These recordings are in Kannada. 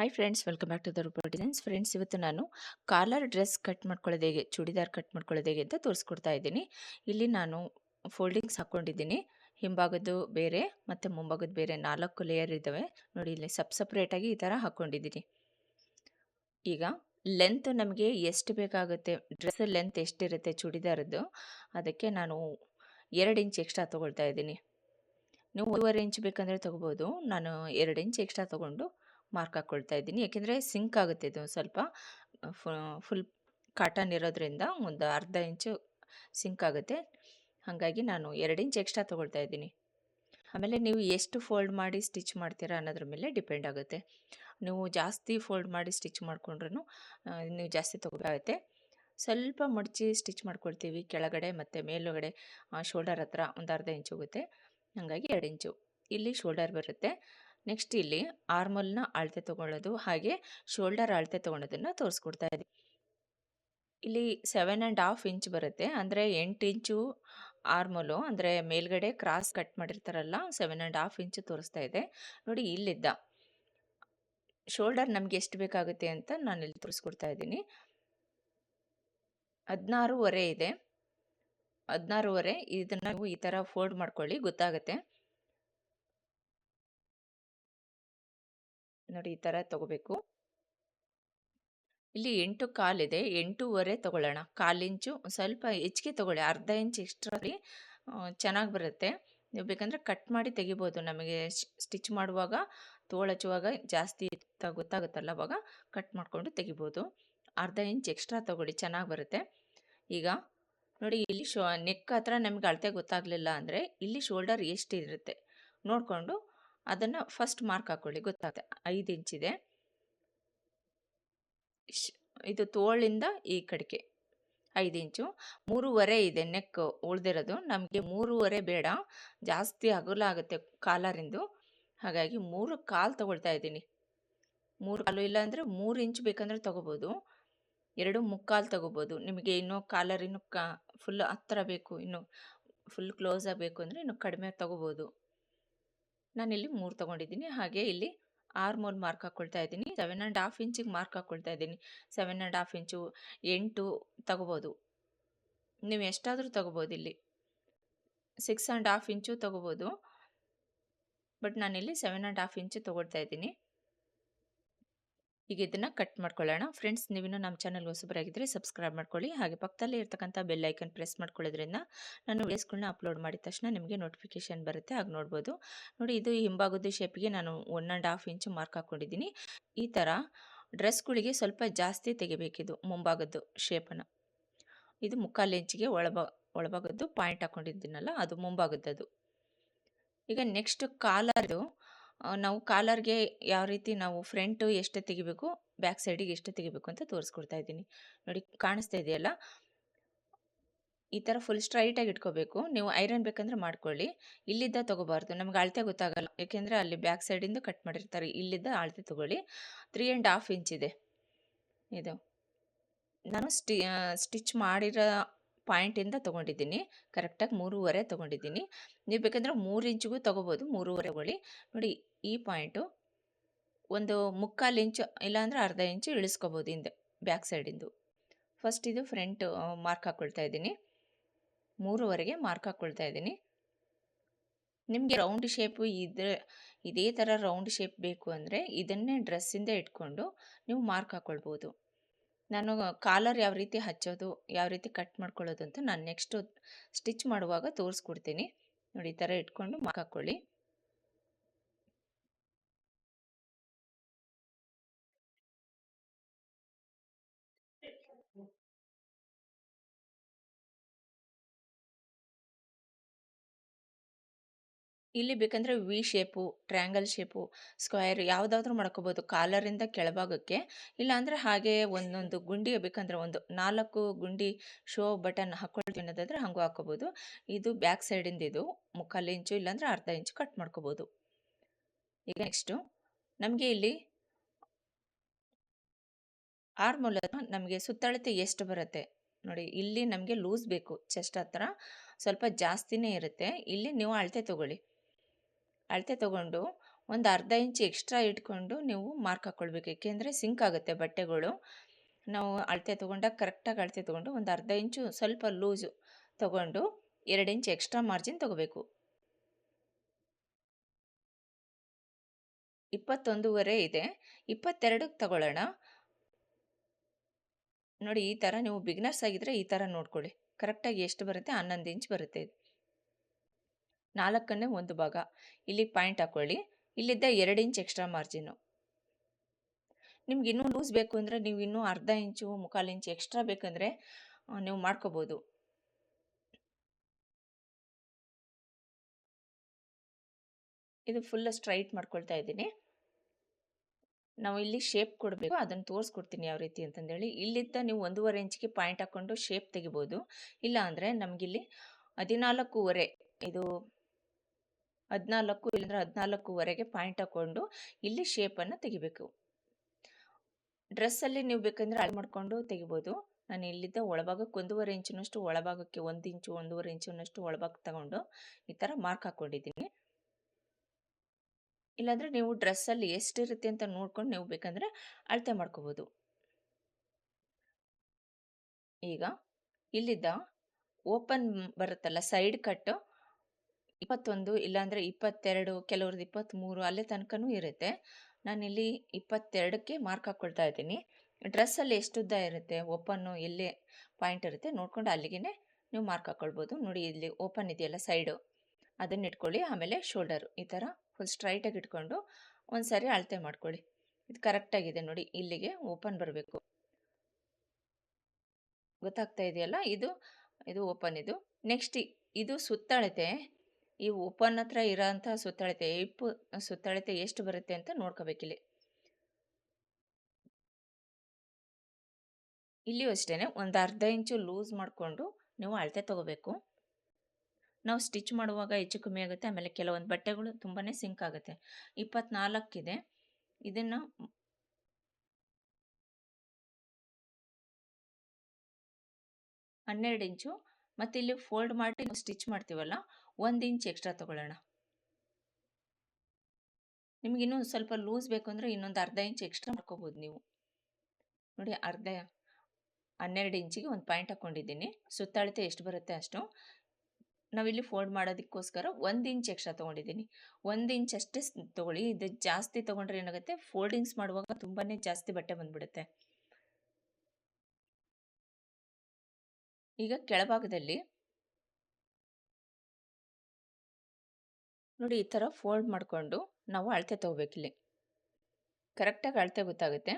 Hi friends welcome back to the Roopa designs friends ಇವತ್ತು ನಾನು ಕಾಲರ್ ಡ್ರೆಸ್ ಕಟ್ ಮಾಡ್ಕೊಳ್ಳೋದು ಹೇಗೆ, ಚೂಡಿದಾರ್ ಕಟ್ ಮಾಡ್ಕೊಳ್ಳೋದು ಹೇಗೆ ಅಂತ ತೋರಿಸ್ಕೊಡ್ತಾ ಇದ್ದೀನಿ. ಇಲ್ಲಿ ನಾನು ಫೋಲ್ಡಿಂಗ್ಸ್ ಹಾಕ್ಕೊಂಡಿದ್ದೀನಿ. ಹಿಂಭಾಗದ್ದು ಬೇರೆ ಮತ್ತು ಮುಂಭಾಗದ್ದು ಬೇರೆ ನಾಲ್ಕು ಲೇಯರ್ ಇದ್ದಾವೆ. ನೋಡಿ ಇಲ್ಲಿ ಸಪ್ ಸಪ್ರೇಟಾಗಿ ಈ ಥರ ಹಾಕ್ಕೊಂಡಿದ್ದೀನಿ. ಈಗ ಲೆಂತ್ ನಮಗೆ ಎಷ್ಟು ಬೇಕಾಗುತ್ತೆ ಡ್ರೆಸ್ ಲೆಂತ್ ಎಷ್ಟಿರುತ್ತೆ ಚೂಡಿದಾರದ್ದು, ಅದಕ್ಕೆ ನಾನು ಎರಡು ಇಂಚ್ ಎಕ್ಸ್ಟ್ರಾ ತೊಗೊಳ್ತಾ ಇದ್ದೀನಿ. ನೀವು ಒಂದೂವರೆ ಇಂಚ್ ಬೇಕಂದರೆ ತೊಗೋಬೋದು ನಾನು ಎರಡು ಇಂಚ್ ಎಕ್ಸ್ಟ್ರಾ ತೊಗೊಂಡು ಮಾರ್ಕ್ ಹಾಕ್ಕೊಳ್ತಾ ಇದ್ದೀನಿ. ಯಾಕೆಂದರೆ ಸಿಂಕ್ ಆಗುತ್ತೆ ಇದು ಸ್ವಲ್ಪ. ಫುಲ್ ಕಾಟನ್ ಇರೋದ್ರಿಂದ ಒಂದು ಅರ್ಧ ಇಂಚು ಸಿಂಕ್ ಆಗುತ್ತೆ. ಹಾಗಾಗಿ ನಾನು ಎರಡು ಇಂಚ್ ಎಕ್ಸ್ಟ್ರಾ ತೊಗೊಳ್ತಾ ಇದ್ದೀನಿ. ಆಮೇಲೆ ನೀವು ಎಷ್ಟು ಫೋಲ್ಡ್ ಮಾಡಿ ಸ್ಟಿಚ್ ಮಾಡ್ತೀರಾ ಅನ್ನೋದ್ರ ಮೇಲೆ ಡಿಪೆಂಡ್ ಆಗುತ್ತೆ. ನೀವು ಜಾಸ್ತಿ ಫೋಲ್ಡ್ ಮಾಡಿ ಸ್ಟಿಚ್ ಮಾಡಿಕೊಂಡ್ರೂ ನೀವು ಜಾಸ್ತಿ ತೊಗೊಬೇಕಾಗುತ್ತೆ. ಸ್ವಲ್ಪ ಮಡಚಿ ಸ್ಟಿಚ್ ಮಾಡ್ಕೊಳ್ತೀವಿ. ಕೆಳಗಡೆ ಮತ್ತು ಮೇಲುಗಡೆ ಶೋಲ್ಡರ್ ಹತ್ರ ಒಂದು ಅರ್ಧ ಇಂಚು ಹೋಗುತ್ತೆ. ಹಾಗಾಗಿ ಎರಡು ಇಂಚು. ಇಲ್ಲಿ ಶೋಲ್ಡರ್ ಬರುತ್ತೆ. ನೆಕ್ಸ್ಟ್ ಇಲ್ಲಿ ಆರ್ಮಲ್ನ ಅಳತೆ ತೊಗೊಳ್ಳೋದು ಹಾಗೆ ಶೋಲ್ಡರ್ ಅಳತೆ ತೊಗೊಳೋದನ್ನು ತೋರಿಸ್ಕೊಡ್ತಾ ಇದ್ದೀನಿ. ಇಲ್ಲಿ ಸೆವೆನ್ ಆ್ಯಂಡ್ ಹಾಫ್ ಇಂಚ್ ಬರುತ್ತೆ. ಅಂದರೆ ಎಂಟು ಇಂಚು ಆರ್ಮಲು ಅಂದರೆ ಮೇಲ್ಗಡೆ ಕ್ರಾಸ್ ಕಟ್ ಮಾಡಿರ್ತಾರಲ್ಲ, ಸೆವೆನ್ ಆ್ಯಂಡ್ ಹಾಫ್ ಇಂಚು ತೋರಿಸ್ತಾ ಇದೆ. ನೋಡಿ ಇಲ್ಲಿದ್ದ. ಶೋಲ್ಡರ್ ನಮಗೆ ಎಷ್ಟು ಬೇಕಾಗುತ್ತೆ ಅಂತ ನಾನು ಇಲ್ಲಿ ತೋರಿಸ್ಕೊಡ್ತಾ ಇದ್ದೀನಿ. ಹದಿನಾರೂವರೆ ಇದೆ. ಹದಿನಾರೂವರೆ, ಇದನ್ನು ನೀವು ಈ ಥರ ಫೋಲ್ಡ್ ಮಾಡ್ಕೊಳ್ಳಿ, ಗೊತ್ತಾಗುತ್ತೆ. ನೋಡಿ ಈ ಥರ ತಗೋಬೇಕು. ಇಲ್ಲಿ ಎಂಟು ಕಾಲಿದೆ, ಎಂಟೂವರೆ ತಗೊಳ್ಳೋಣ. ಕಾಲಿಂಚು ಸ್ವಲ್ಪ ಹೆಚ್ಚಿಗೆ ತಗೊಳ್ಳಿ, ಅರ್ಧ ಇಂಚ್ ಎಕ್ಸ್ಟ್ರಾ ಚೆನ್ನಾಗಿ ಬರುತ್ತೆ. ನೀವು ಬೇಕಂದರೆ ಕಟ್ ಮಾಡಿ ತೆಗಿಬೋದು. ನಮಗೆ ಸ್ಟಿಚ್ ಮಾಡುವಾಗ ತೋಳಚ್ಚುವಾಗ ಜಾಸ್ತಿ ಗೊತ್ತಾಗುತ್ತಲ್ಲ ಅವಾಗ ಕಟ್ ಮಾಡಿಕೊಂಡು ತೆಗಿಬೋದು. ಅರ್ಧ ಇಂಚ್ ಎಕ್ಸ್ಟ್ರಾ ತೊಗೊಳ್ಳಿ, ಚೆನ್ನಾಗಿ ಬರುತ್ತೆ. ಈಗ ನೋಡಿ ಇಲ್ಲಿ ಶೋ, ನೆಕ್ ಹತ್ರ ನಮಗೆ ಅಳತೆ ಗೊತ್ತಾಗಲಿಲ್ಲ ಅಂದರೆ ಇಲ್ಲಿ ಶೋಲ್ಡರ್ ಎಷ್ಟಿರುತ್ತೆ ನೋಡಿಕೊಂಡು ಅದನ್ನು ಫಸ್ಟ್ ಮಾರ್ಕ್ ಹಾಕ್ಕೊಳ್ಳಿ ಗೊತ್ತಾಗುತ್ತೆ. ಐದು ಇಂಚಿದೆ ಇದು. ತೋಳಿಂದ ಈ ಕಡೆಗೆ ಐದು ಇಂಚು ಮೂರುವರೆ ಇದೆ ನೆಕ್ ಉಳ್ದಿರೋದು. ನಮಗೆ ಮೂರುವರೆ ಬೇಡ. ಜಾಸ್ತಿ ಅಗಲ ಆಗುತ್ತೆ ಕಾಲರಿಂದು. ಹಾಗಾಗಿ ಮೂರು ಕಾಲು ತಗೊಳ್ತಾ ಇದ್ದೀನಿ. ಮೂರು ಕಾಲು ಇಲ್ಲ ಅಂದರೆ ಮೂರು ಇಂಚು ಬೇಕಂದರೆ ತೊಗೋಬೋದು. ಎರಡು ಮುಕ್ಕಾಲು ತೊಗೋಬೋದು. ನಿಮಗೆ ಇನ್ನೂ ಕಾಲರ್ ಇನ್ನೂ ಕಾ ಫುಲ್ ಹತ್ತಿರ ಬೇಕು, ಇನ್ನು ಫುಲ್ ಕ್ಲೋಸ್ ಆಗಬೇಕು ಅಂದರೆ ಇನ್ನು ಕಡಿಮೆ ತೊಗೋಬೋದು. ನಾನಿಲ್ಲಿ ಮೂರು ತೊಗೊಂಡಿದ್ದೀನಿ. ಹಾಗೆ ಇಲ್ಲಿ ಆರು ಮೂರು ಮಾರ್ಕ್ ಹಾಕ್ಕೊಳ್ತಾ ಇದ್ದೀನಿ. ಸೆವೆನ್ ಆ್ಯಂಡ್ ಹಾಫ್ ಇಂಚಿಗೆ ಮಾರ್ಕ್ ಹಾಕ್ಕೊಳ್ತಾ ಇದ್ದೀನಿ. ಸೆವೆನ್ ಆ್ಯಂಡ್ ಹಾಫ್ ಇಂಚು ಎಂಟು ತಗೋಬೋದು. ನೀವು ಎಷ್ಟಾದರೂ ತಗೋಬೋದು ಇಲ್ಲಿ. ಸಿಕ್ಸ್ ಆ್ಯಂಡ್ ಹಾಫ್ ಇಂಚು ತೊಗೋಬೋದು. ಬಟ್ ನಾನಿಲ್ಲಿ ಸೆವೆನ್ ಆ್ಯಂಡ್ ಹಾಫ್ ಇಂಚು ತೊಗೊಳ್ತಾ ಇದ್ದೀನಿ. ಈಗ ಇದನ್ನು ಕಟ್ ಮಾಡ್ಕೊಳ್ಳೋಣ. ಫ್ರೆಂಡ್ಸ್, ನೀವಿನ್ನೂ ನಮ್ಮ ಚಾನಲ್ ಹೊಸಬರಾಗಿದ್ದರೆ ಸಬ್ಸ್ಕ್ರೈಬ್ ಮಾಡ್ಕೊಳ್ಳಿ. ಹಾಗೆ ಪಕ್ಕದಲ್ಲಿ ಇರ್ತಕ್ಕಂಥ ಬೆಲ್ ಐಕನ್ ಪ್ರೆಸ್ ಮಾಡ್ಕೊಳ್ಳೋದ್ರಿಂದ ನಾನು ವೀಡಿಯೋಸ್ಗಳನ್ನ ಅಪ್ಲೋಡ್ ಮಾಡಿದ ತಕ್ಷಣ ನಿಮಗೆ ನೋಟಿಫಿಕೇಶನ್ ಬರುತ್ತೆ. ಆಗ ನೋಡ್ಬೋದು. ನೋಡಿ, ಇದು ಹಿಂಭಾಗದ ಶೇಪಿಗೆ ನಾನು one and half inch mark ಹಾಕ್ಕೊಂಡಿದ್ದೀನಿ. ಈ ಥರ ಡ್ರೆಸ್ಗಳಿಗೆ ಸ್ವಲ್ಪ ಜಾಸ್ತಿ ತೆಗಿಬೇಕಿದು ಮುಂಭಾಗದ್ದು ಶೇಪನ್ನು. ಇದು ಮುಕ್ಕಾಲು ಇಂಚಿಗೆ ಒಳಭಾ, ಒಳಭಾಗದ್ದು ಪಾಯಿಂಟ್ ಹಾಕ್ಕೊಂಡಿದ್ದೀನಲ್ಲ, ಅದು ಮುಂಭಾಗದ್ದು ಈಗ ನೆಕ್ಸ್ಟ್ ಕಾಲರ್ದು ನಾವು ಕಾಲರ್ಗೆ ಯಾವ ರೀತಿ ನಾವು ಫ್ರಂಟು ಎಷ್ಟು ತೆಗಿಬೇಕು, ಬ್ಯಾಕ್ ಸೈಡಿಗೆ ಎಷ್ಟು ತೆಗಿಬೇಕು ಅಂತ ತೋರಿಸ್ಕೊಡ್ತಾ ಇದ್ದೀನಿ. ನೋಡಿ ಕಾಣಿಸ್ತಾ ಇದೆಯಲ್ಲ? ಈ ಥರ ಫುಲ್ ಸ್ಟ್ರೈಟಾಗಿ ಇಟ್ಕೋಬೇಕು. ನೀವು ಐರನ್ ಬೇಕಂದ್ರೆ ಮಾಡ್ಕೊಳ್ಳಿ. ಇಲ್ಲಿದ್ದ ತೊಗೋಬಾರ್ದು. ನಮ್ಗೆ ಅಳತೆ ಗೊತ್ತಾಗಲ್ಲ. ಏಕೆಂದರೆ ಅಲ್ಲಿ ಬ್ಯಾಕ್ ಸೈಡಿಂದ ಕಟ್ ಮಾಡಿರ್ತಾರೆ. ಇಲ್ಲಿದ್ದ ಅಳತೆ ತೊಗೊಳ್ಳಿ. ತ್ರೀ ಆ್ಯಂಡ್ ಹಾಫ್ ಇಂಚ್ ಇದೆ. ಇದು. ನಾನು ಸ್ಟಿ ಸ್ಟಿಚ್ ಮಾಡಿರೋ ಪಾಯಿಂಟಿಂದ ತೊಗೊಂಡಿದ್ದೀನಿ. ಕರೆಕ್ಟಾಗಿ ಮೂರುವರೆ ತೊಗೊಂಡಿದ್ದೀನಿ. ನೀವು ಬೇಕಂದ್ರೆ ಮೂರು ಇಂಚಿಗೂ ತೊಗೋಬೋದು. ಮೂರುವರೆ ನೋಡಿ ಈ ಪಾಯಿಂಟು ಒಂದು ಮುಕ್ಕಾಲು ಇಂಚು ಇಲ್ಲಾಂದರೆ ಅರ್ಧ ಇಂಚು ಇಳಿಸ್ಕೋಬೋದು ಹಿಂದೆ ಬ್ಯಾಕ್ ಸೈಡಿಂದು ಫಸ್ಟ್ ಇದು ಫ್ರಂಟ್ ಮಾರ್ಕ್ ಹಾಕ್ಕೊಳ್ತಾ ಇದ್ದೀನಿ. ಮೂರುವರೆಗೆ ಮಾರ್ಕ್ ಹಾಕ್ಕೊಳ್ತಾ ಇದ್ದೀನಿ. ನಿಮಗೆ ರೌಂಡ್ ಶೇಪು ಇದ್ರೆ, ಇದೇ ಥರ ರೌಂಡ್ ಶೇಪ್ ಬೇಕು ಅಂದರೆ ಇದನ್ನೇ ಡ್ರೆಸ್ಸಿಂದ ಇಟ್ಕೊಂಡು ನೀವು ಮಾರ್ಕ್ ಹಾಕ್ಕೊಳ್ಬೋದು ನಾನು ಕಾಲರ್ ಯಾವ ರೀತಿ ಹಚ್ಚೋದು, ಯಾವ ರೀತಿ ಕಟ್ ಮಾಡ್ಕೊಳ್ಳೋದು ಅಂತ ನಾನು ನೆಕ್ಸ್ಟು ಸ್ಟಿಚ್ ಮಾಡುವಾಗ ತೋರಿಸ್ಕೊಡ್ತೀನಿ. ನೋಡಿ ಈ ಥರ ಇಟ್ಕೊಂಡು ಮಾರ್ಕ್ ಹಾಕ್ಕೊಳ್ಳಿ ಇಲ್ಲಿ ಬೇಕಂದರೆ V shape triangle shape square ಯಾವುದಾದ್ರೂ ಮಾಡ್ಕೋಬೋದು. ಕಾಲರಿಂದ ಕೆಳಭಾಗಕ್ಕೆ. ಇಲ್ಲಾಂದರೆ ಹಾಗೆ ಒಂದೊಂದು ಗುಂಡಿ ಬೇಕಂದರೆ ಒಂದು ನಾಲ್ಕು ಗುಂಡಿ ಶೋ ಬಟನ್ ಹಾಕ್ಕೊಳ್ತೀವಿ ಅನ್ನೋದಾದರೆ ಹಂಗೂ ಹಾಕ್ಕೋಬೋದು ಇದು ಬ್ಯಾಕ್ ಸೈಡಿಂದ ಇದು ಮುಕ್ಕಾಲು ಇಂಚು ಇಲ್ಲಾಂದರೆ ಅರ್ಧ ಇಂಚು ಕಟ್ ಮಾಡ್ಕೋಬೋದು. ಈಗ ನೆಕ್ಸ್ಟು ನಮಗೆ ಇಲ್ಲಿ ಆರ್ಮೂಲ ನಮಗೆ ಸುತ್ತಳತೆ ಎಷ್ಟು ಬರುತ್ತೆ? ನೋಡಿ, ಇಲ್ಲಿ ನಮಗೆ ಲೂಸ್ ಬೇಕು ಚೆಸ್ಟ್ ಹತ್ರ. ಸ್ವಲ್ಪ ಜಾಸ್ತಿನೇ ಇರುತ್ತೆ. ಇಲ್ಲಿ ನೀವು ಅಳತೆ ತೊಗೊಳ್ಳಿ. ಅಳತೆ ತೊಗೊಂಡು ಒಂದು ಅರ್ಧ ಇಂಚ್ ಎಕ್ಸ್ಟ್ರಾ ಇಟ್ಕೊಂಡು ನೀವು ಮಾರ್ಕ್ ಹಾಕ್ಕೊಳ್ಬೇಕು ಏಕೆಂದರೆ ಸಿಂಕ್ ಆಗುತ್ತೆ ಬಟ್ಟೆಗಳು. ನಾವು ಅಳತೆ ತೊಗೊಂಡಾಗ ಕರೆಕ್ಟಾಗಿ ಅಳತೆ ತೊಗೊಂಡು ಒಂದು ಅರ್ಧ ಇಂಚು ಸ್ವಲ್ಪ ಲೂಸು ತೊಗೊಂಡು ಎರಡು ಇಂಚ್ ಎಕ್ಸ್ಟ್ರಾ ಮಾರ್ಜಿನ್ ತೊಗೋಬೇಕು. ಇಪ್ಪತ್ತೊಂದೂವರೆ ಇದೆ. ಇಪ್ಪತ್ತೆರಡಕ್ಕೆ ತಗೊಳ್ಳೋಣ. ನೋಡಿ, ಈ ಥರ ನೀವು ಬಿಗ್ನರ್ಸ್ ಆಗಿದ್ದರೆ ಈ ಥರ ನೋಡ್ಕೊಳ್ಳಿ. ಕರೆಕ್ಟಾಗಿ ಎಷ್ಟು ಬರುತ್ತೆ? ಹನ್ನೊಂದು ಇಂಚ್ ಬರುತ್ತೆ ನಾಲ್ಕನ್ನೇ ಒಂದು ಭಾಗ. ಇಲ್ಲಿ ಪಾಯಿಂಟ್ ಹಾಕ್ಕೊಳ್ಳಿ ಇಲ್ಲಿದ್ದ ಎರಡು ಇಂಚ್ ಎಕ್ಸ್ಟ್ರಾ ಮಾರ್ಜಿನು ನಿಮ್ಗೆ ಇನ್ನೂ ಲೂಸ್ ಬೇಕು ಅಂದರೆ ನೀವು ಇನ್ನೂ ಅರ್ಧ ಇಂಚು ಮುಕ್ಕಾಲು ಇಂಚು ಎಕ್ಸ್ಟ್ರಾ ಬೇಕಂದರೆ ನೀವು ಮಾಡ್ಕೋಬೋದು. ಇದು ಫುಲ್ ಸ್ಟ್ರೈಟ್ ಮಾಡ್ಕೊಳ್ತಾ ಇದ್ದೀನಿ. ನಾವು ಇಲ್ಲಿ ಶೇಪ್ ಕೊಡಬೇಕು, ಅದನ್ನು ತೋರಿಸ್ಕೊಡ್ತೀನಿ ಯಾವ ರೀತಿ ಅಂತಂದೇಳಿ. ಇಲ್ಲಿದ್ದ ನೀವು ಒಂದೂವರೆ ಇಂಚಿಗೆ ಪಾಯಿಂಟ್ ಹಾಕ್ಕೊಂಡು ಶೇಪ್ ತೆಗಿಬೋದು. ಇಲ್ಲ ಅಂದರೆ ನಮಗಿಲ್ಲಿ ಹದಿನಾಲ್ಕೂವರೆ, ಇದು ಹದಿನಾಲ್ಕು ಇಲ್ಲಂದ್ರೆ ಹದಿನಾಲ್ಕುವರೆಗೆ ಪಾಯಿಂಟ್ ಹಾಕ್ಕೊಂಡು ಇಲ್ಲಿ ಶೇಪನ್ನು ತೆಗಿಬೇಕು. ಡ್ರೆಸ್ಸಲ್ಲಿ ನೀವು ಬೇಕಂದರೆ ಅಳ್ ಮಾಡಿಕೊಂಡು ತೆಗಿಬೋದು. ನಾನು ಇಲ್ಲಿದ್ದ ಒಳಭಾಗಕ್ಕೆ ಒಂದೂವರೆ ಇಂಚಿನಷ್ಟು ಒಳಭಾಗಕ್ಕೆ ಒಂದು ಇಂಚು, ಒಂದೂವರೆ ಇಂಚಿನಷ್ಟು ಒಳಭಾಗ ತಗೊಂಡು ಈ ಥರ ಮಾರ್ಕ್ ಹಾಕ್ಕೊಂಡಿದ್ದೀನಿ ಇಲ್ಲಾಂದರೆ ನೀವು ಡ್ರೆಸ್ಸಲ್ಲಿ ಎಷ್ಟಿರುತ್ತೆ ಅಂತ ನೋಡ್ಕೊಂಡು ನೀವು ಬೇಕಂದರೆ ಅಳತೆ ಮಾಡ್ಕೋಬೋದು. ಈಗ ಇಲ್ಲಿದ್ದ ಓಪನ್ ಬರುತ್ತಲ್ಲ ಸೈಡ್ ಕಟ್ಟು ಇಪ್ಪತ್ತೊಂದು ಇಲ್ಲಾಂದರೆ ಇಪ್ಪತ್ತೆರಡು, ಕೆಲವ್ರದ್ದು ಇಪ್ಪತ್ತ್ಮೂರು ಅಲ್ಲೇ ತನಕನೂ ಇರುತ್ತೆ. ನಾನಿಲ್ಲಿ ಇಪ್ಪತ್ತೆರಡಕ್ಕೆ ಮಾರ್ಕ್ ಹಾಕ್ಕೊಳ್ತಾ ಇದ್ದೀನಿ. ಡ್ರೆಸ್ಸಲ್ಲಿ ಎಷ್ಟು ಉದ್ದ ಇರುತ್ತೆ, ಓಪನ್ನು ಎಲ್ಲೇ ಪಾಯಿಂಟ್ ಇರುತ್ತೆ ನೋಡ್ಕೊಂಡು ಅಲ್ಲಿಗೆ ನೀವು ಮಾರ್ಕ್ ಹಾಕ್ಕೊಳ್ಬೋದು ನೋಡಿ ಇಲ್ಲಿ ಓಪನ್ ಇದೆಯಲ್ಲ ಸೈಡು, ಅದನ್ನ ಇಟ್ಕೊಳ್ಳಿ. ಆಮೇಲೆ ಶೋಲ್ಡರು, ಈ ಥರ ಫುಲ್ ಸ್ಟ್ರೈಟಾಗಿ ಇಟ್ಕೊಂಡು ಒಂದು ಸಾರಿ ಅಳತೆ ಮಾಡ್ಕೊಳ್ಳಿ. ಇದು ಕರೆಕ್ಟಾಗಿದೆ ನೋಡಿ, ಇಲ್ಲಿಗೆ ಓಪನ್ ಬರಬೇಕು. ಗೊತ್ತಾಗ್ತಾ ಇದೆಯಲ್ಲ, ಇದು ಇದು ಓಪನ್ ಇದು. ನೆಕ್ಸ್ಟ್ ಇದು ಸುತ್ತಳತೆ. ಈ ಓಪನ್ ಹತ್ರ ಇರೋಂಥ ಸುತ್ತಳತೆ ಇಪ್ಪು, ಸುತ್ತಳತೆ ಎಷ್ಟು ಬರುತ್ತೆ ಅಂತ ನೋಡ್ಕೋಬೇಕಿಲ್ಲಿ ಇಲ್ಲಿಯೂ ಅಷ್ಟೇ ಒಂದು ಅರ್ಧ ಇಂಚು ಲೂಸ್ ಮಾಡಿಕೊಂಡು ನೀವು ಅಳತೆ ತೊಗೋಬೇಕು. ನಾವು ಸ್ಟಿಚ್ ಮಾಡುವಾಗ ಹೆಚ್ಚು ಕಮ್ಮಿ ಆಗುತ್ತೆ, ಆಮೇಲೆ ಕೆಲವೊಂದು ಬಟ್ಟೆಗಳು ತುಂಬಾ ಸಿಂಕ್ ಆಗುತ್ತೆ. ಇಪ್ಪತ್ನಾಲ್ಕಿದೆ ಇದನ್ನು ಹನ್ನೆರಡು ಇಂಚು ಮತ್ತು ಇಲ್ಲಿ ಫೋಲ್ಡ್ ಮಾಡಿ ಸ್ಟಿಚ್ ಮಾಡ್ತೀವಲ್ಲ ಒಂದು ಇಂಚ್ ಎಕ್ಸ್ಟ್ರಾ ತೊಗೊಳ್ಳೋಣ. ನಿಮ್ಗೆ ಇನ್ನೂ ಸ್ವಲ್ಪ ಲೂಸ್ ಬೇಕು ಅಂದರೆ ಇನ್ನೊಂದು ಅರ್ಧ ಇಂಚ್ ಎಕ್ಸ್ಟ್ರಾ ಮಾಡ್ಕೋಬೋದು ನೀವು. ನೋಡಿ ಅರ್ಧ ಹನ್ನೆರಡು ಇಂಚಿಗೆ ಒಂದು ಪಾಯಿಂಟ್ ಹಾಕ್ಕೊಂಡಿದ್ದೀನಿ ಸುತ್ತಳತೆ ಎಷ್ಟು ಬರುತ್ತೆ ಅಷ್ಟು. ನಾವಿಲ್ಲಿ ಫೋಲ್ಡ್ ಮಾಡೋದಕ್ಕೋಸ್ಕರ ಒಂದು ಇಂಚ್ ಎಕ್ಸ್ಟ್ರಾ ತೊಗೊಂಡಿದ್ದೀನಿ. ಒಂದು ಇಂಚ್ ಅಷ್ಟೇ ತೊಗೊಳ್ಳಿ. ಇದು ಜಾಸ್ತಿ ತೊಗೊಂಡ್ರೆ ಏನಾಗುತ್ತೆ? ಫೋಲ್ಡಿಂಗ್ಸ್ ಮಾಡುವಾಗ ತುಂಬಾ ಜಾಸ್ತಿ ಬಟ್ಟೆ ಬಂದುಬಿಡುತ್ತೆ. ಈಗ ಕೆಳಭಾಗದಲ್ಲಿ ನೋಡಿ ಈ ಥರ ಫೋಲ್ಡ್ ಮಾಡಿಕೊಂಡು ನಾವು ಅಳತೆ ತೊಗೋಬೇಕಿಲ್ಲಿ ಕರೆಕ್ಟಾಗಿ ಅಳತೆ ಗೊತ್ತಾಗುತ್ತೆ.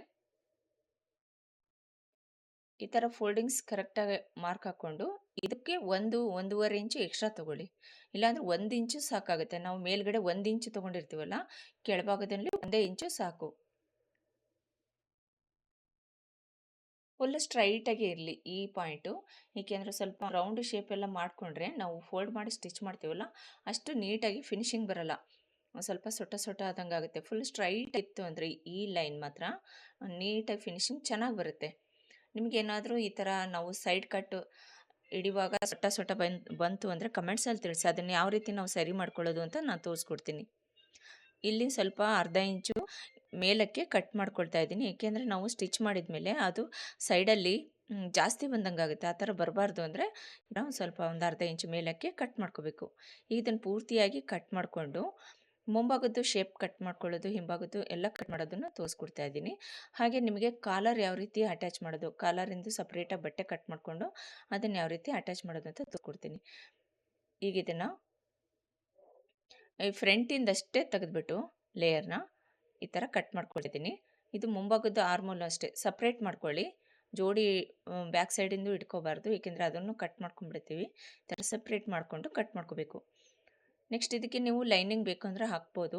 ಈ ಥರ ಫೋಲ್ಡಿಂಗ್ಸ್ ಕರೆಕ್ಟಾಗಿ ಮಾರ್ಕ್ ಹಾಕ್ಕೊಂಡು ಇದಕ್ಕೆ ಒಂದು, ಒಂದೂವರೆ ಇಂಚು ಎಕ್ಸ್ಟ್ರಾ ತೊಗೊಳ್ಳಿ. ಇಲ್ಲಾಂದರೆ ಒಂದು ಇಂಚು ಸಾಕಾಗುತ್ತೆ. ನಾವು ಮೇಲ್ಗಡೆ ಒಂದು ಇಂಚು ತೊಗೊಂಡಿರ್ತೀವಲ್ಲ, ಕೆಳಭಾಗದಲ್ಲಿ ಒಂದೇ ಇಂಚು ಸಾಕು. ಫುಲ್ ಸ್ಟ್ರೈಟಾಗಿ ಇರಲಿ ಈ ಪಾಯಿಂಟು. ಏಕೆಂದರೆ ಸ್ವಲ್ಪ ರೌಂಡ್ ಶೇಪ್ ಎಲ್ಲ ಮಾಡಿಕೊಂಡ್ರೆ ನಾವು ಫೋಲ್ಡ್ ಮಾಡಿ ಸ್ಟಿಚ್ ಮಾಡ್ತೀವಲ್ಲ, ಅಷ್ಟು ನೀಟಾಗಿ ಫಿನಿಶಿಂಗ್ ಬರಲ್ಲ. ಸ್ವಲ್ಪ ಸೊಟ್ಟ ಸೊಟ್ಟ ಆದಂಗೆ ಆಗುತ್ತೆ. ಫುಲ್ ಸ್ಟ್ರೈಟ್ ಇತ್ತು ಅಂದರೆ ಈ ಲೈನ್ ಮಾತ್ರ ನೀಟಾಗಿ ಫಿನಿಶಿಂಗ್ ಚೆನ್ನಾಗಿ ಬರುತ್ತೆ. ನಿಮಗೇನಾದರೂ ಈ ಥರ ನಾವು ಸೈಡ್ ಕಟ್ ಹಿಡಿಯುವಾಗ ಸೊಟ್ಟ ಸೊಟ್ಟ ಬಂದು, ಬಂತು ಅಂದರೆ ಕಮೆಂಟ್ಸಲ್ಲಿ ತಿಳಿಸಿ. ಅದನ್ನು ಯಾವ ರೀತಿ ನಾವು ಸರಿ ಮಾಡ್ಕೊಳ್ಳೋದು ಅಂತ ನಾನು ತೋರಿಸ್ಕೊಡ್ತೀನಿ. ಇಲ್ಲಿ ಸ್ವಲ್ಪ ಅರ್ಧ ಇಂಚು ಮೇಲಕ್ಕೆ ಕಟ್ ಮಾಡ್ಕೊಳ್ತಾ ಇದ್ದೀನಿ. ಏಕೆಂದರೆ ನಾವು ಸ್ಟಿಚ್ ಮಾಡಿದ ಮೇಲೆ ಅದು ಸೈಡಲ್ಲಿ ಜಾಸ್ತಿ ಬಂದಂಗೆ ಆಗುತ್ತೆ ಆ ಥರ ಬರಬಾರ್ದು ಅಂದರೆ ನಾವು ಸ್ವಲ್ಪ ಒಂದು ಅರ್ಧ ಇಂಚು ಮೇಲಕ್ಕೆ ಕಟ್ ಮಾಡ್ಕೋಬೇಕು. ಇದನ್ನು ಪೂರ್ತಿಯಾಗಿ ಕಟ್ ಮಾಡಿಕೊಂಡು ಮುಂಭಾಗದ್ದು ಶೇಪ್ ಕಟ್ ಮಾಡ್ಕೊಳ್ಳೋದು, ಹಿಂಭಾಗದ್ದು ಎಲ್ಲ ಕಟ್ ಮಾಡೋದನ್ನು ತೋರಿಸ್ಕೊಡ್ತಾ ಇದ್ದೀನಿ. ಹಾಗೆ ನಿಮಗೆ ಕಾಲರ್ ಯಾವ ರೀತಿ ಅಟ್ಯಾಚ್ ಮಾಡೋದು ಕಾಲರಿಂದು ಸಪ್ರೇಟಾಗಿ ಬಟ್ಟೆ ಕಟ್ ಮಾಡಿಕೊಂಡು ಅದನ್ನು ಯಾವ ರೀತಿ ಅಟ್ಯಾಚ್ ಮಾಡೋದು ಅಂತ ತೋರಿಸ್ಕೊಡ್ತೀನಿ. ಈಗ ಇದನ್ನು ಈ ಫ್ರಂಟಿಂದಷ್ಟೇ ತೆಗೆದ್ಬಿಟ್ಟು ಲೇಯರ್ನ ಈ ಥರ ಕಟ್ ಮಾಡ್ಕೊಳ್ತೀನಿ ಇದು ಮುಂಭಾಗದ್ದು ಆರ್ಮೋಲ್ ಅಷ್ಟೇ. ಸಪ್ರೇಟ್ ಮಾಡ್ಕೊಳ್ಳಿ. ಜೋಡಿ ಬ್ಯಾಕ್ ಸೈಡಿಂದು ಇಟ್ಕೋಬಾರ್ದು. ಏಕೆಂದರೆ ಅದನ್ನು ಕಟ್ ಮಾಡ್ಕೊಂಡ್ಬಿಡ್ತೀವಿ. ಈ ಥರ ಸಪ್ರೇಟ್ ಮಾಡಿಕೊಂಡು ಕಟ್ ಮಾಡ್ಕೋಬೇಕು. ನೆಕ್ಸ್ಟ್ ಇದಕ್ಕೆ ನೀವು ಲೈನಿಂಗ್ ಬೇಕು ಅಂದರೆ ಹಾಕ್ಬೋದು.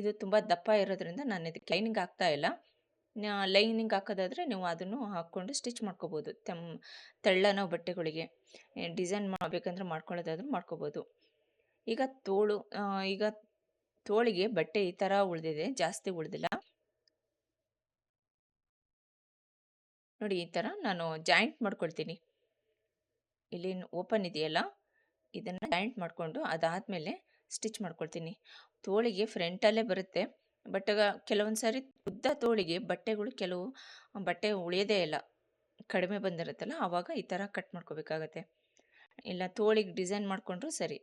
ಇದು ತುಂಬ ದಪ್ಪ ಇರೋದ್ರಿಂದ ನಾನು ಇದಕ್ಕೆ ಲೈನಿಂಗ್ ಹಾಕ್ತಾ ಇಲ್ಲ. ಲೈನಿಂಗ್ ಹಾಕೋದಾದರೆ ನೀವು ಅದನ್ನು ಹಾಕ್ಕೊಂಡು ಸ್ಟಿಚ್ ಮಾಡ್ಕೋಬೋದು. ತೆಮ್, ತೆಳ್ಳನ ಬಟ್ಟೆಗಳಿಗೆ. ಡಿಸೈನ್ ಮಾಡಬೇಕಂದ್ರೆ ಮಾಡ್ಕೊಳ್ಳೋದಾದ್ರೂ ಮಾಡ್ಕೋಬೋದು. ಈಗ ತೋಳು ಈಗ ತೋಳಿಗೆ ಬಟ್ಟೆ ಈ ಥರ ಉಳಿದಿದೆ, ಜಾಸ್ತಿ ಉಳಿದಿಲ್ಲ. ನೋಡಿ ಈ ಥರ ನಾನು ಜಾಯಿಂಟ್ ಮಾಡ್ಕೊಳ್ತೀನಿ. ಇಲ್ಲಿ ಓಪನ್ ಇದೆಯಲ್ಲ, ಇದನ್ನು ಜಾಯಿಂಟ್ ಮಾಡಿಕೊಂಡು ಅದಾದಮೇಲೆ ಸ್ಟಿಚ್ ಮಾಡ್ಕೊಳ್ತೀನಿ. ತೋಳಿಗೆ ಫ್ರಂಟಲ್ಲೇ ಬರುತ್ತೆ ಬಟ್ ಕೆಲವೊಂದು ಸಾರಿ ಉದ್ದ ತೋಳಿಗೆ ಬಟ್ಟೆಗಳು ಕೆಲವು ಬಟ್ಟೆ ಉಳಿಯೋದೇ ಇಲ್ಲ, ಕಡಿಮೆ ಬಂದಿರುತ್ತಲ್ಲ ಆವಾಗ ಈ ಥರ ಕಟ್ ಮಾಡ್ಕೋಬೇಕಾಗತ್ತೆ. ಇಲ್ಲ ತೋಳಿಗೆ ಡಿಸೈನ್ ಮಾಡಿಕೊಂಡ್ರು ಸರಿ.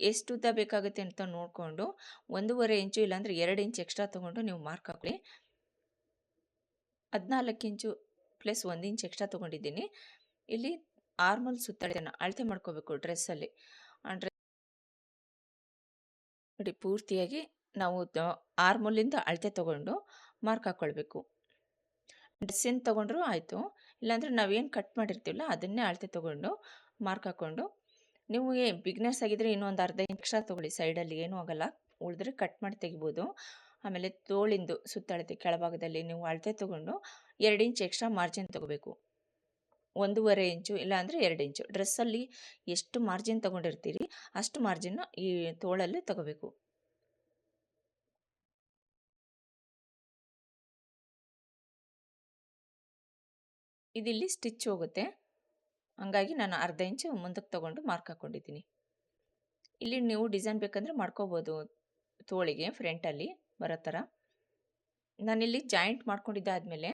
ಎಷ್ಟು ಉದ್ದ ಬೇಕಾಗುತ್ತೆ ಅಂತ ನೋಡಿಕೊಂಡು ಒಂದೂವರೆ ಇಂಚು ಇಲ್ಲಾಂದರೆ ಎರಡು ಇಂಚು ಎಕ್ಸ್ಟ್ರಾ ತೊಗೊಂಡು ನೀವು ಮಾರ್ಕ್ ಹಾಕೊಳ್ಳಿ ಹದಿನಾಲ್ಕು ಇಂಚು ಪ್ಲಸ್ ಒಂದು ಇಂಚ್ ಎಕ್ಸ್ಟ್ರಾ ತೊಗೊಂಡಿದ್ದೀನಿ. ಇಲ್ಲಿ ಆರ್ಮಲ್ ಸುತ್ತಳತೆನ ಅಳತೆ ಮಾಡ್ಕೋಬೇಕು ಡ್ರೆಸ್ಸಲ್ಲಿ. ಡ್ರೆಸ್ ನೋಡಿ ಪೂರ್ತಿಯಾಗಿ ನಾವು ಆರ್ಮುಲಿಂದ ಅಳತೆ ತೊಗೊಂಡು ಮಾರ್ಕ್ ಹಾಕ್ಕೊಳ್ಬೇಕು. ಡ್ರೆಸ್ಸಿಂದ ತೊಗೊಂಡ್ರು ಆಯಿತು. ಇಲ್ಲಾಂದರೆ ನಾವೇನು ಕಟ್ ಮಾಡಿರ್ತೀವಲ್ಲ ಅದನ್ನೇ ಅಳತೆ ತೊಗೊಂಡು ಮಾರ್ಕ್ ಹಾಕ್ಕೊಂಡು ನೀವು ಬಿಗ್ನೆಸ್ ಆಗಿದ್ದರೆ ಇನ್ನೊಂದು ಅರ್ಧ ಎಕ್ಸ್ಟ್ರಾ ತೊಗೊಳ್ಳಿ. ಸೈಡಲ್ಲಿ ಏನೂ ಆಗಲ್ಲ. ಉಳಿದ್ರೆ ಕಟ್ ಮಾಡಿ ತೆಗಿಬೋದು. ಆಮೇಲೆ ತೋಳಿಂದು ಸುತ್ತಳತೆ ಕೆಳಭಾಗದಲ್ಲಿ ನೀವು ಅಳತೆ ತೊಗೊಂಡು ಎರಡು ಇಂಚ್ ಎಕ್ಸ್ಟ್ರಾ ಮಾರ್ಜಿನ್ ತೊಗೋಬೇಕು. ಒಂದೂವರೆ ಇಂಚು ಇಲ್ಲಾಂದರೆ ಎರಡು ಇಂಚು. ಡ್ರೆಸ್ಸಲ್ಲಿ ಎಷ್ಟು ಮಾರ್ಜಿನ್ ತೊಗೊಂಡಿರ್ತೀರಿ ಅಷ್ಟು ಮಾರ್ಜಿನ್ನು ಈ ತೋಳಲ್ಲಿ ತಗೋಬೇಕು. ಇದಿಲ್ಲಿ ಸ್ಟಿಚ್ ಹೋಗುತ್ತೆ. ಹಂಗಾಗಿ ನಾನು ಅರ್ಧ ಇಂಚು ಮುಂದಕ್ಕೆ ತೊಗೊಂಡು ಮಾರ್ಕ್ ಹಾಕ್ಕೊಂಡಿದ್ದೀನಿ. ಇಲ್ಲಿ ನೀವು ಡಿಸೈನ್ ಬೇಕಂದರೆ ಮಾಡ್ಕೋಬೋದು ತೋಳಿಗೆ, ಫ್ರಂಟಲ್ಲಿ ಬರೋ ಥರ. ನಾನಿಲ್ಲಿ ಜಾಯಿಂಟ್ ಮಾಡ್ಕೊಂಡಿದ್ದಾದಮೇಲೆ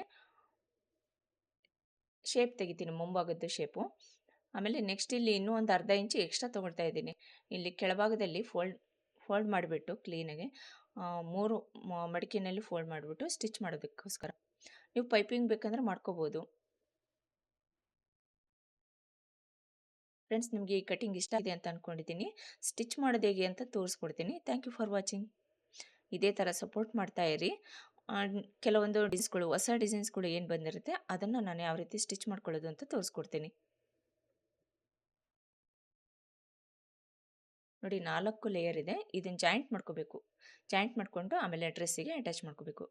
ಶೇಪ್ ತೆಗಿತೀನಿ, ಮುಂಭಾಗದ್ದು ಶೇಪು. ಆಮೇಲೆ ನೆಕ್ಸ್ಟ್ ಇಲ್ಲಿ ಇನ್ನೂ ಒಂದು ಅರ್ಧ ಇಂಚು ಎಕ್ಸ್ಟ್ರಾ ತೊಗೊಳ್ತಾ ಇದ್ದೀನಿ. ಇಲ್ಲಿ ಕೆಳಭಾಗದಲ್ಲಿ ಫೋಲ್ಡ್ ಫೋಲ್ಡ್ ಮಾಡಿಬಿಟ್ಟು ಕ್ಲೀನಾಗಿ ಮೂರು ಮಡಿಕೆನಲ್ಲಿ ಫೋಲ್ಡ್ ಮಾಡಿಬಿಟ್ಟು ಸ್ಟಿಚ್ ಮಾಡೋದಕ್ಕೋಸ್ಕರ. ನೀವು ಪೈಪಿಂಗ್ ಬೇಕಂದರೆ ಮಾಡ್ಕೋಬೋದು. ಫ್ರೆಂಡ್ಸ್, ನಿಮಗೆ ಈ ಕಟಿಂಗ್ ಇಷ್ಟ ಇದೆ ಅಂತ ಅಂದ್ಕೊಂಡಿದ್ದೀನಿ ಸ್ಟಿಚ್ ಮಾಡೋದು ಹೇಗೆ ಅಂತ ತೋರಿಸ್ಕೊಡ್ತೀನಿ. Thank you for watching. ಇದೇ ಥರ ಸಪೋರ್ಟ್ ಮಾಡ್ತಾ ಇರಿ. ಕೆಲವೊಂದು ಡಿಸೈನ್ಸ್ಗಳು, ಹೊಸ ಡಿಸೈನ್ಸ್ಗಳು ಏನು ಬಂದಿರುತ್ತೆ, ಅದನ್ನು ನಾನು ಯಾವ ರೀತಿ ಸ್ಟಿಚ್ ಮಾಡ್ಕೊಳ್ಳೋದು ಅಂತ ತೋರಿಸ್ಕೊಡ್ತೀನಿ. ನೋಡಿ, ನಾಲ್ಕು ಲೇಯರ್ ಇದೆ. ಇದನ್ನು ಜಾಯಿಂಟ್ ಮಾಡ್ಕೋಬೇಕು. ಜಾಯಿಂಟ್ ಮಾಡಿಕೊಂಡು ಆಮೇಲೆ ಡ್ರೆಸ್ಸಿಗೆ ಅಟ್ಯಾಚ್ ಮಾಡ್ಕೋಬೇಕು.